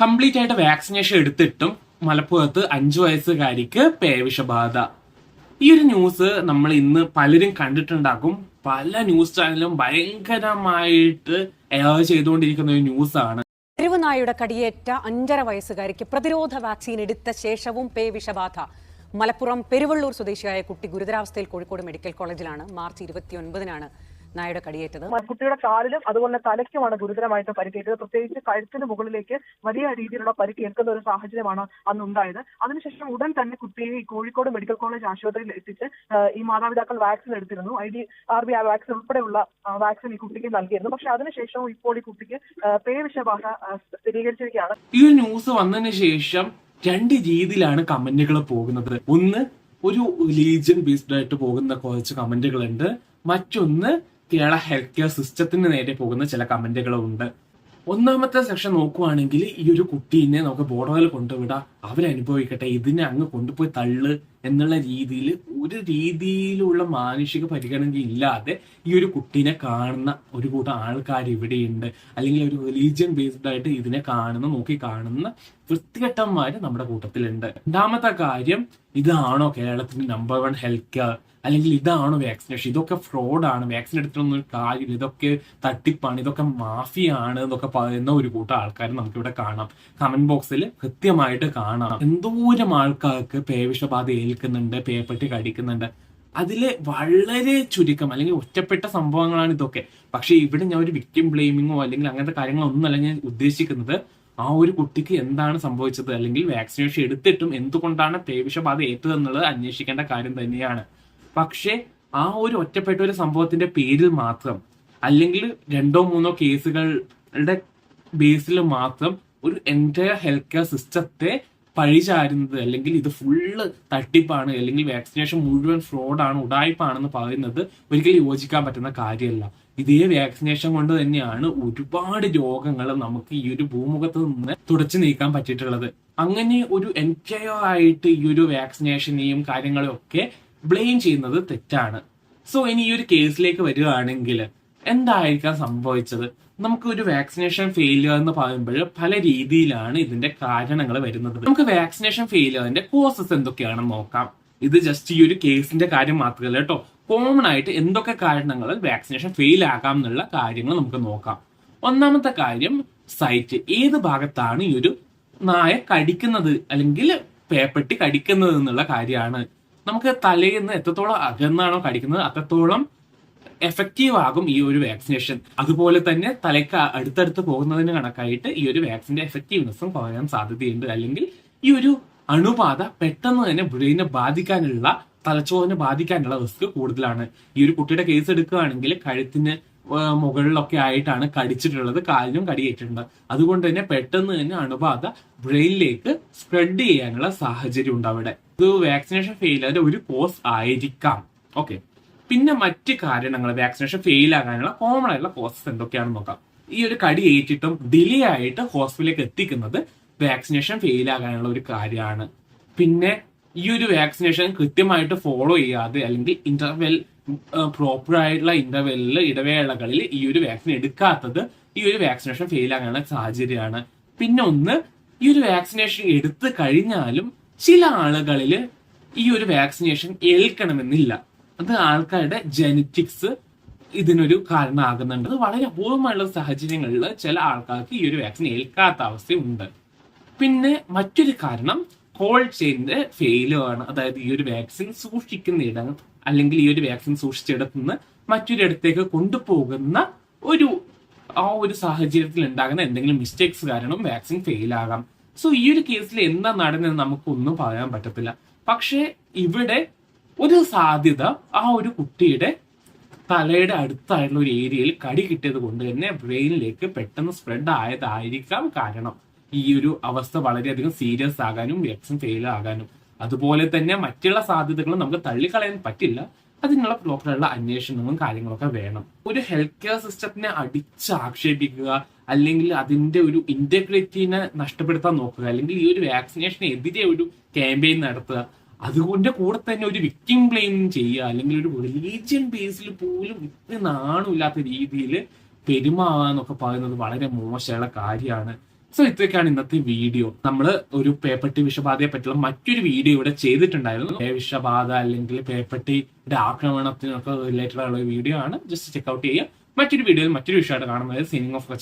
Complete ആയിട്ട് vaccination എടുത്തിട്ടും മലപ്പുറത്ത് അഞ്ചു വയസ്സുകാരിക്ക് പേവിഷബാധ. ഈ ഒരു ന്യൂസ് നമ്മൾ ഇന്ന് പലരും കണ്ടിട്ടുണ്ടാകും. പല ന്യൂസ് ചാനലും ഭയങ്കരമായിട്ട് എയർ ചെയ്തുകൊണ്ടിരിക്കുന്ന ഒരു ആണ്. തെരുവുനായുടെ കടിയേറ്റ അഞ്ചര വയസ്സുകാരിക്ക് പ്രതിരോധ വാക്സിൻ എടുത്ത ശേഷവും പേവിഷബാധ. മലപ്പുറം പെരുവള്ളൂർ സ്വദേശിയായ കുട്ടി ഗുരുതരാവസ്ഥയിൽ കോഴിക്കോട് മെഡിക്കൽ കോളേജിലാണ് മാർച്ച് ഇരുപത്തിയൊൻപതിനാണ്. നായയുടെ കടിയേറ്റത്. കുട്ടിയുടെ കാലിലും അതുപോലെ തലയ്ക്കുമാണ് ഗുരുതരമായിട്ട് പരിക്കേറ്റത്. പ്രത്യേകിച്ച് കഴുത്തിന് മുകളിലേക്ക് വലിയ രീതിയിലുള്ള പരിക്കേൽക്കുന്ന ഒരു സാഹചര്യമാണ് അന്ന് ഉണ്ടായത് അതിനുശേഷം ഉടൻ തന്നെ കുട്ടിയെ ഈ കോഴിക്കോട് മെഡിക്കൽ കോളേജ് ആശുപത്രിയിൽ എത്തിച്ച് ഈ മാതാപിതാക്കൾ വാക്സിൻ എടുത്തിരുന്നു. ഐ ഡി ആർ ബി ആ വാക്സിൻ ഉൾപ്പെടെയുള്ള വാക്സിൻ ഈ കുട്ടിക്ക് നൽകിയിരുന്നു. പക്ഷെ അതിനുശേഷവും ഇപ്പോൾ ഈ കുട്ടിക്ക് പേ വിഷബാധ സ്ഥിരീകരിച്ചിരിക്കുകയാണ്. ഈ ഒരു ന്യൂസ് വന്നതിന് ശേഷം രണ്ട് രീതിയിലാണ് കമന്റുകൾ പോകുന്നത്. ഒന്ന് ഒരു റിലീജിയൻ ബേസ്ഡ് ആയിട്ട് പോകുന്ന കുറച്ച് കമന്റുകളുണ്ട്. മറ്റൊന്ന് കേരള ഹെൽത്ത് കെയർ സിസ്റ്റത്തിന് നേരെ പോകുന്ന ചില കമന്റുകളും ഉണ്ട്. ഒന്നാമത്തെ സെക്ഷൻ നോക്കുവാണെങ്കിൽ ഈ ഒരു കുട്ടീനെ നമുക്ക് ബോർഡറിൽ കൊണ്ടുവിടാം. അവരനുഭവിക്കട്ടെ ഇതിനെ അങ്ങ് കൊണ്ടുപോയി തള്ളു എന്നുള്ള രീതിയിൽ ഒരു രീതിയിലുള്ള മാനുഷിക പരിഗണന ഇല്ലാതെ ഈ ഒരു കുട്ടീനെ കാണുന്ന ഒരു കൂട്ടം ആൾക്കാർ ഇവിടെയുണ്ട്. അല്ലെങ്കിൽ ഒരു റിലീജിയൻ ബേസ്ഡ് ആയിട്ട് ഇതിനെ കാണുന്ന നോക്കി കാണുന്ന വൃത്തികെട്ടന്മാർ നമ്മുടെ കൂട്ടത്തിലുണ്ട്. രണ്ടാമത്തെ കാര്യം ഇതാണോ കേരളത്തിന്റെ നമ്പർ വൺ ഹെൽത്ത് കെയർ അല്ലെങ്കിൽ ഇതാണോ വാക്സിനേഷൻ ഇതൊക്കെ ഫ്രോഡാണ് വാക്സിൻ എടുത്തിട്ടൊന്നും ഒരു കാര്യമില്ല. ഇതൊക്കെ തട്ടിപ്പാണ്. ഇതൊക്കെ മാഫിയാണ് എന്നൊക്കെ പറയുന്ന ഒരു കൂട്ടം ആൾക്കാർ നമുക്കിവിടെ കാണാം. കമന്റ് ബോക്സിൽ കൃത്യമായിട്ട് കാണാം. എന്തോരം ആൾക്കാർക്ക് പേവിഷബാധ ഏൽക്കുന്നുണ്ട് പേപ്പട്ടി കടിക്കുന്നുണ്ട്. അതിൽ വളരെ ചുരുക്കം അല്ലെങ്കിൽ ഒറ്റപ്പെട്ട സംഭവങ്ങളാണ് ഇതൊക്കെ. പക്ഷേ ഇവിടെ ഞാൻ ഒരു വിക്ടിം ബ്ലെയിമിങ്ങോ അല്ലെങ്കിൽ അങ്ങനത്തെ കാര്യങ്ങളൊന്നുമല്ല ഞാൻ ഉദ്ദേശിക്കുന്നത്. ആ ഒരു കുട്ടിക്ക് എന്താണ് സംഭവിച്ചത്? അല്ലെങ്കിൽ വാക്സിനേഷൻ എടുത്തിട്ടും എന്തുകൊണ്ടാണ് പേവിഷബാധ ഏറ്റതെന്നുള്ളത് അന്വേഷിക്കേണ്ട കാര്യം തന്നെയാണ്. പക്ഷേ ആ ഒരു ഒറ്റപ്പെട്ട ഒരു സംഭവത്തിന്റെ പേരിൽ മാത്രം അല്ലെങ്കിൽ രണ്ടോ മൂന്നോ കേസുകളുടെ ബേസിൽ മാത്രം ഒരു എന്റയർ ഹെൽത്ത് കെയർ സിസ്റ്റത്തെ പഴിചാരുന്നത് അല്ലെങ്കിൽ ഇത് ഫുള്ള് തട്ടിപ്പാണ് അല്ലെങ്കിൽ വാക്സിനേഷൻ മുഴുവൻ ഫ്രോഡാണ് ഉടായ്പാണെന്ന് പറയുന്നത് ഒരിക്കലും യോജിക്കാൻ പറ്റുന്ന കാര്യമല്ല. ഇതേ വാക്സിനേഷൻ കൊണ്ട് തന്നെയാണ് ഒരുപാട് രോഗങ്ങൾ നമുക്ക് ഈ ഒരു ഭൂമുഖത്ത് നിന്ന് തുടച്ചു നീക്കാൻ പറ്റിയിട്ടുള്ളത്. അങ്ങനെ ഒരു എന്റയർ ആയിട്ട് ഈ ഒരു വാക്സിനേഷനെയും കാര്യങ്ങളെയും ഒക്കെ ബ്ലെയിം ചെയ്യുന്നത് തെറ്റാണ്. സോ ഇനി ഈ ഒരു കേസിലേക്ക് വരികയാണെങ്കിൽ എന്തായിരിക്കാം സംഭവിച്ചത്? നമുക്ക് ഒരു വാക്സിനേഷൻ ഫെയിലിയർ എന്ന് പറയുമ്പോൾ പല രീതിയിലാണ് ഇതിന്റെ കാരണങ്ങൾ വരുന്നത്. നമുക്ക് വാക്സിനേഷൻ ഫെയിലിയറിന്റെ കോസസ് എന്തൊക്കെയാണെന്ന് നോക്കാം. ഇത് ജസ്റ്റ് ഈ ഒരു കേസിന്റെ കാര്യം മാത്രമല്ല കേട്ടോ. കോമൺ ആയിട്ട് എന്തൊക്കെ കാരണങ്ങൾ വാക്സിനേഷൻ ഫെയിൽ ആകാം എന്നുള്ള കാര്യങ്ങൾ നമുക്ക് നോക്കാം. ഒന്നാമത്തെ കാര്യം സൈറ്റ് ഏത് ഭാഗത്താണ് ഈ ഒരു നായ കടിക്കുന്നത്? അല്ലെങ്കിൽ പേപ്പട്ടി കടിക്കുന്നത് എന്നുള്ള കാര്യമാണ്. നമുക്ക് തലയിൽ നിന്ന് എത്രത്തോളം അകന്നാണോ കടിക്കുന്നത് അത്രത്തോളം എഫക്റ്റീവ് ആകും ഈ ഒരു വാക്സിനേഷൻ അതുപോലെ തന്നെ തലയ്ക്ക് അടുത്തടുത്ത് പോകുന്നതിന് കണക്കായിട്ട് ഈ ഒരു വാക്സിന്റെ എഫക്റ്റീവ്നെസ്സും കുറയാൻ സാധ്യതയുണ്ട്. അല്ലെങ്കിൽ ഈ ഒരു അണുബാധ പെട്ടെന്ന് തന്നെ ബ്രെയിനെ ബാധിക്കാനുള്ള തലച്ചോറിനെ ബാധിക്കാനുള്ള റിസ്ക് കൂടുതലാണ്. ഈ ഒരു കുട്ടിയുടെ കേസ് എടുക്കുകയാണെങ്കിൽ കഴുത്തിന് മുകളിലൊക്കെ ആയിട്ടാണ് കടിച്ചിട്ടുള്ളത് കാലിനും കടിയേറ്റിട്ടുണ്ട്. അതുകൊണ്ട് തന്നെ പെട്ടെന്ന് തന്നെ അണുബാധ ബ്രെയിനിലേക്ക് സ്പ്രെഡ് ചെയ്യാനുള്ള സാഹചര്യം ഉണ്ട് അവിടെ. ഇത് വാക്സിനേഷൻ ഫെയിലിയറിന്റെ ഒരു കോസ് ആയിരിക്കാം. ഓക്കെ പിന്നെ മറ്റ് കാരണങ്ങൾ വാക്സിനേഷൻ ഫെയിൽ ആകാനുള്ള കോമൺ ആയിട്ടുള്ള കോസസ് എന്തൊക്കെയാണെന്ന് നോക്കാം. ഈ ഒരു കടി ഏറ്റിട്ടും ഡിലേ ആയിട്ട് ഹോസ്പിറ്റലിലേക്ക് എത്തിക്കുന്നത് വാക്സിനേഷൻ ഫെയിൽ ആകാനുള്ള ഒരു കാര്യമാണ്. പിന്നെ ഈ ഒരു വാക്സിനേഷൻ കൃത്യമായിട്ട് ഫോളോ ചെയ്യാതെ അല്ലെങ്കിൽ ഇന്റർവെൽ പ്രോപ്പർ ആയിട്ടുള്ള ഇന്റർവെല്ലിൽ ഇടവേളകളിൽ ഈ ഒരു വാക്സിൻ എടുക്കാത്തത് ഈ ഒരു വാക്സിനേഷൻ ഫെയിൽ ആകാനുള്ള സാഹചര്യമാണ്. പിന്നെ ഒന്ന് ഈ ഒരു വാക്സിനേഷൻ എടുത്തു കഴിഞ്ഞാലും ചില ആളുകളിൽ ഈ ഒരു വാക്സിനേഷൻ ഏൽക്കണമെന്നില്ല. അത് ആൾക്കാരുടെ ജനറ്റിക്സ് ഇതിനൊരു കാരണമാകുന്നുണ്ട്. അത് വളരെ അപൂർവമായുള്ള സാഹചര്യങ്ങളിൽ ചില ആൾക്കാർക്ക് ഈ ഒരു വാക്സിൻ ഏൽക്കാത്ത അവസ്ഥയുണ്ട്. പിന്നെ മറ്റൊരു കാരണം കോൾഡ് ചെയിനിന്റെ ഫെയിലു ആണ്. അതായത് ഈ ഒരു വാക്സിൻ സൂക്ഷിക്കുന്ന ഇടം അല്ലെങ്കിൽ ഈ ഒരു വാക്സിൻ സൂക്ഷിച്ചിടത്തുനിന്ന് മറ്റൊരിടത്തേക്ക് കൊണ്ടുപോകുന്ന ഒരു ആ ഒരു സാഹചര്യത്തിൽ ഉണ്ടാകുന്ന എന്തെങ്കിലും മിസ്റ്റേക്സ് കാരണം വാക്സിൻ ഫെയിൽ ആകാം. സോ ഈ ഒരു കേസിൽ എന്താ നടന്നതെന്ന് നമുക്കൊന്നും പറയാൻ പറ്റത്തില്ല. പക്ഷേ ഇവിടെ ഒരു സാധ്യത ആ ഒരു കുട്ടിയുടെ തലയുടെ അടുത്തായിട്ടുള്ള ഒരു ഏരിയയിൽ കടി കിട്ടിയത് കൊണ്ട് തന്നെ ബ്രെയിനിലേക്ക് പെട്ടെന്ന് സ്പ്രെഡ് ആയതായിരിക്കാം കാരണം. ഈ ഒരു അവസ്ഥ വളരെയധികം സീരിയസ് ആകാനും വാക്സിൻ ഫെയിൽ ആകാനും. അതുപോലെ തന്നെ മറ്റുള്ള സാധ്യതകളും നമുക്ക് തള്ളിക്കളയാൻ പറ്റില്ല. അതിനുള്ള പ്രോപ്പറുള്ള അന്വേഷണങ്ങളും കാര്യങ്ങളൊക്കെ വേണം. ഒരു ഹെൽത്ത് കെയർ സിസ്റ്റത്തിനെ അടിച്ചാക്ഷേപിക്കുക അല്ലെങ്കിൽ അതിന്റെ ഒരു ഇന്റഗ്രിറ്റിനെ നഷ്ടപ്പെടുത്താൻ നോക്കുക അല്ലെങ്കിൽ ഈ ഒരു വാക്സിനേഷനെതിരെ ഒരു ക്യാമ്പയിൻ നടത്തുക അതുകൊണ്ട് കൂടെ തന്നെ ഒരു വിക്ടിം ബ്ലെയിം ചെയ്യുക അല്ലെങ്കിൽ ഒരു റിലീജിയൻ ബേസിൽ പോലും ഇത്ര നാണമില്ലാത്ത രീതിയിൽ പെരുമാവാന്നൊക്കെ പറയുന്നത് വളരെ മോശമുള്ള കാര്യമാണ്. സോ ഇത്രയൊക്കെയാണ് ഇന്നത്തെ വീഡിയോ നമ്മൾ ഒരു പേപ്പട്ടി വിഷബാധയെ പറ്റിയുള്ള മറ്റൊരു വീഡിയോ ഇവിടെ ചെയ്തിട്ടുണ്ടായിരുന്നു. വിഷബാധ അല്ലെങ്കിൽ പേപ്പട്ടിയുടെ ആക്രമണത്തിനൊക്കെ റിലേറ്റഡ് ആയുള്ള വീഡിയോ ആണ്. ജസ്റ്റ് ചെക്ക് ഔട്ട് ചെയ്യുക. മറ്റൊരു വീഡിയോയിൽ മറ്റൊരു വിഷയമായിട്ട് കാണുന്നത്. Seen in of by